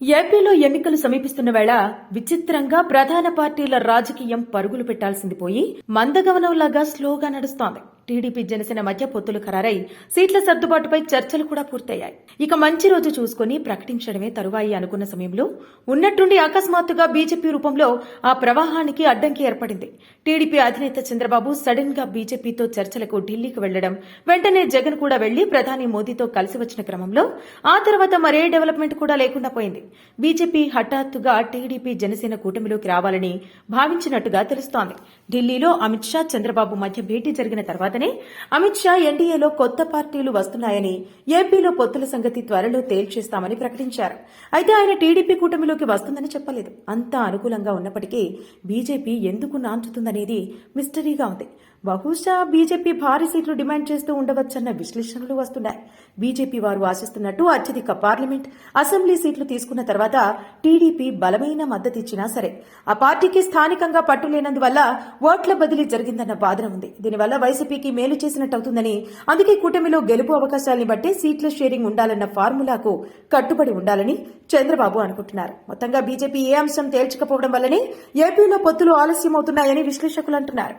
ఏపీలో ఎన్నికలు సమీపిస్తున్న వేళ విచిత్రంగా ప్రధాన పార్టీల రాజకీయం పరుగులు పెట్టాల్సింది పోయి మందగమనంలాగా స్లోగా నడుస్తోంది. టీడీపీ జనసేన మధ్య పొత్తులు ఖరారై సీట్ల సర్దుబాటుపై చర్చలు కూడా పూర్తయ్యాయి. ఇక మంచి రోజు చూసుకుని ప్రకటించడమే తరువాయి అనుకున్న సమయంలో ఉన్నట్టుండి అకస్మాత్తుగా బీజేపీ రూపంలో ఆ ప్రవాహానికి అడ్డంకి ఏర్పడింది. టీడీపీ అధినేత చంద్రబాబు సడన్గా బీజేపీతో చర్చలకు ఢిల్లీకి వెళ్ళడం వెంటనే జగన్ కూడా వెళ్ళి ప్రధాని మోదీతో కలిసి వచ్చిన క్రమంలో ఆ తర్వాత మరే డెవలప్మెంట్ కూడా లేకుండా పోయింది. బీజేపీ హఠాత్తుగా టీడీపీ జనసేన కూటమిలోకి రావాలని భావించినట్టుగా తెలుస్తోంది. ఢిల్లీలో అమిత్ షా చంద్రబాబు మధ్య భేటీ జరిగిన తర్వాత తర్వాతనే అమిత్ షా ఎన్డీఏలో కొత్త పార్టీలు వస్తున్నాయని ఏపీలో పొత్తుల సంగతి త్వరలో తేల్చేస్తామని ప్రకటించారు. అయితే ఆయన టీడీపీ కూటమిలోకి వస్తుందని చెప్పలేదు. అంతా అనుకూలంగా ఉన్నప్పటికీ బీజేపీ ఎందుకు నాంచుతుందనేది మిస్టరీగా ఉంది. బహుశా బీజేపీ భారీ సీట్లు డిమాండ్ చేస్తూ ఉండవచ్చన్న విశ్లేషణలు వస్తున్నాయి. బీజేపీ వారు ఆశిస్తున్నట్టు అత్యధిక పార్లమెంట్ అసెంబ్లీ సీట్లు తీసుకున్న తర్వాత టీడీపీ బలమైన మద్దతు ఇచ్చినా సరే ఆ పార్టీకి స్థానికంగా పట్టులేనందువల్ల ఓట్ల బదిలీ జరిగిందన్న వాదన ఉంది. దీనివల్ల వైసీపీకి మేలు చేసినట్టవుతుందని అందుకే కూటమిలో గెలుపు అవకాశాల్ని బట్టి సీట్ల షేరింగ్ ఉండాలన్న ఫార్ములాకు కట్టుబడి ఉండాలని చంద్రబాబు అనుకుంటున్నారు. మొత్తంగా బీజేపీ ఏ అంశం తేల్చకపోవడం వల్లనే ఏపీలో పొత్తులు ఆలస్యమవుతున్నాయని విశ్లేషకులు అంటున్నారు.